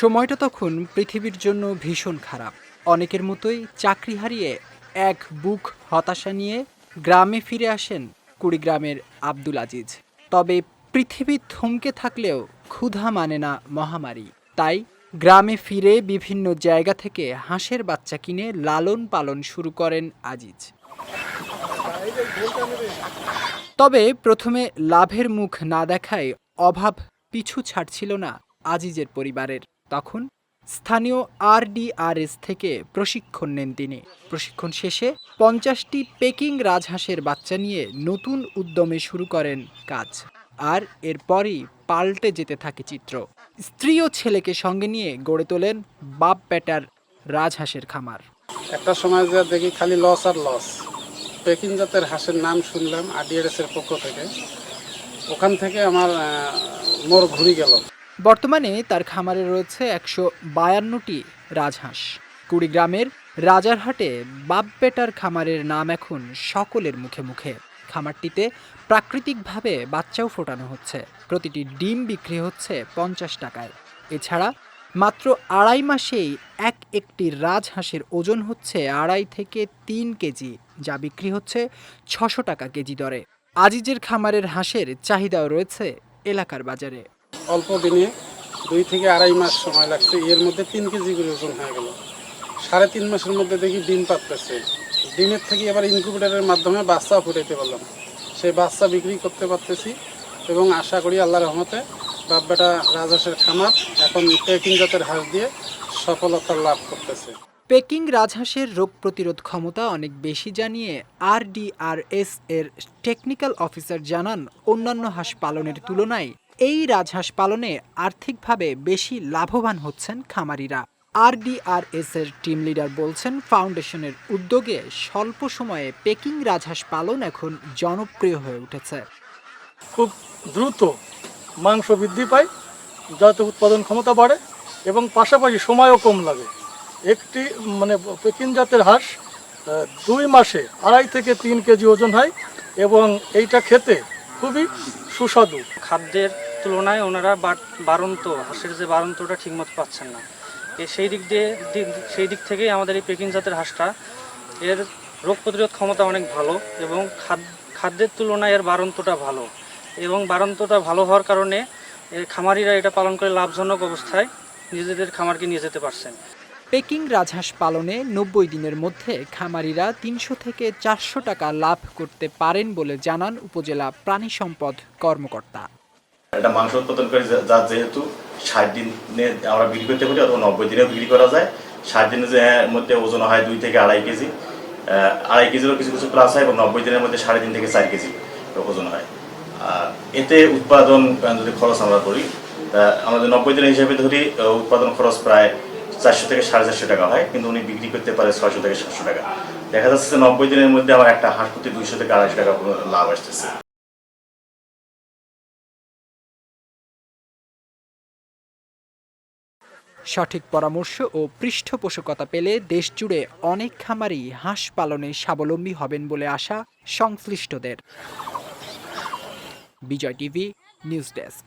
সময়টা তখন পৃথিবীর জন্য ভীষণ খারাপ। অনেকের মতোই চাকরি হারিয়ে এক বুক হতাশা নিয়ে গ্রামে ফিরে আসেন কুড়িগ্রামের আব্দুল আজিজ। তবে পৃথিবী থমকে থাকলেও ক্ষুধা মানে না মহামারী। তাই গ্রামে ফিরে বিভিন্ন জায়গা থেকে হাঁসের বাচ্চা কিনে লালন পালন শুরু করেন আজিজ। তবে প্রথমে লাভের মুখ না দেখায় অভাব পিছু ছাড়ছিল না আজিজের পরিবারের। তখন স্থানীয় আরডিআরএস থেকে প্রশিক্ষণ নেন তিনি। প্রশিক্ষণ শেষে পঞ্চাশটি পেকিং রাজহাঁসের বাচ্চা নিয়ে নতুন উদ্যমে শুরু করেন কাজ। আর এরপরই পাল্টে যেতে থাকে চিত্র। স্ত্রী ও ছেলেকে সঙ্গে নিয়ে গড়ে তোলেন বাপ বেটার রাজহাঁসের খামার। একটা সময় যে দেখি খালি লস আর লস পেকিং জাতের হাঁসের নাম শুনলাম, আরডিআরএস এর পক্ষ থেকে। ওখান থেকে আমার মোর ঘুরি গেল। বর্তমানে তার খামারে রয়েছে একশো বায়ান্নটি রাজহাঁস। কুড়িগ্রামের রাজারহাটে বাপবেটার খামারের নাম এখন সকলের মুখে মুখে। খামারটিতে প্রাকৃতিকভাবে বাচ্চাও ফোটানো হচ্ছে। প্রতিটি ডিম বিক্রি হচ্ছে পঞ্চাশ টাকায়। এছাড়া মাত্র আড়াই মাসেই এক একটি রাজহাঁসের ওজন হচ্ছে আড়াই থেকে তিন কেজি, যা বিক্রি হচ্ছে ছশো টাকা কেজি দরে। আজিজের খামারের হাঁসের চাহিদাও রয়েছে এলাকার বাজারে। অল্প দিনে দুই থেকে আড়াই মাস সময় লাগছে। এর মধ্যে তিন কেজি করে ওজন হয়ে গেল। সাড়ে তিন মাসের মধ্যে দেখি ডিম পাততেছে ডিমের থেকে এবার ইনকিউবেটারের মাধ্যমে বাচ্চা ফুটাইতে পারলাম। সেই বাচ্চা বিক্রি করতে পারতেছি এবং আশা করি আল্লাহ রহমতে বাপ বেটা রাজহাঁসের খামার এখন পেকিং জাতের হাঁস দিয়ে সফলতা লাভ করতেছে। পেকিং রাজহাঁসের রোগ প্রতিরোধ ক্ষমতা অনেক বেশি জানিয়ে আরডিআরএস এর টেকনিক্যাল অফিসার জানান অন্যান্য হাঁস পালনের তুলনায়। এই রাজহাঁস পালনে আর্থিকভাবে বেশি লাভবান হচ্ছেন খামারিরা। আরডিআরএস এর টিম লিডার বলছেন, ফাউন্ডেশনের উদ্যোগে স্বল্প সময়ে পেকিং রাজহাঁস পালন এখন জনপ্রিয় হয়ে উঠেছে। খুব দ্রুত মাংস বৃদ্ধি পায়, যাতে উৎপাদন ক্ষমতা বাড়ে এবং পাশাপাশি সময়ও কম লাগে। একটি মানে পেকিন জাতের হাঁস দুই মাসে আড়াই থেকে তিন কেজি ওজন হয় এবং এইটা খেতে খুবই সুস্বাদু। খাদ্যের তুলনায় ওনারা বা- বাড়ন্ত হাঁসের যে বাড়ন্তটা ঠিকমতো পাচ্ছেন না। সেই দিক দিয়ে সেই দিক থেকেই আমাদের এই পেকিং জাতের হাঁসটা এর রোগ প্রতিরোধ ক্ষমতা অনেক ভালো এবং খাদ- খাদ্যের তুলনায় এর বাড়ন্তটা ভালো। এবং বাড়ন্তটা ভালো হওয়ার কারণে খামারিরা এটা পালন করে লাভজনক অবস্থায় নিজেদের খামারকে নিয়ে যেতে পারছেন। পেকিং রাজহাঁস পালনে নব্বই দিনের মধ্যে খামারিরা তিনশো থেকে চারশো টাকা লাভ করতে পারেন বলে জানান উপজেলা প্রাণী সম্পদ কর্মকর্তা। এটা মাংস উৎপাদন করে যা- যেহেতু ষাট দিনে আমরা বিক্রি করতে পারি অথবা নব্বই দিনেও বিক্রি করা যায়। ষাট দিনের মধ্যে ওজন হয় দুই থেকে আড়াই কেজি। আড়াই কেজিরও কিছু কিছু প্লাস হয় এবং নব্বই দিনের মধ্যে সাড়ে তিন থেকে চার কেজি ওজন হয়। এতে উৎপাদন যদি খরচ আমরা করি আমাদের নব্বই দিনের হিসাবে ধরি উৎপাদন খরচ প্রায় চারশো থেকে সাড়ে চারশো টাকা হয়, কিন্তু উনি বিক্রি করতে পারে ছয়শো থেকে সাতশো টাকা। দেখা যাচ্ছে নব্বই দিনের মধ্যে আমার একটা হাঁস প্রতি দুইশো থেকে আড়াইশো টাকা লাভ আসতেছে। সঠিক পরামর্শ ও পৃষ্ঠপোষকতা পেলে দেশজুড়ে অনেক খামারই হাঁস পালনে স্বাবলম্বী হবেন বলে আশা সংশ্লিষ্টদের। Bijoy TV, news desk.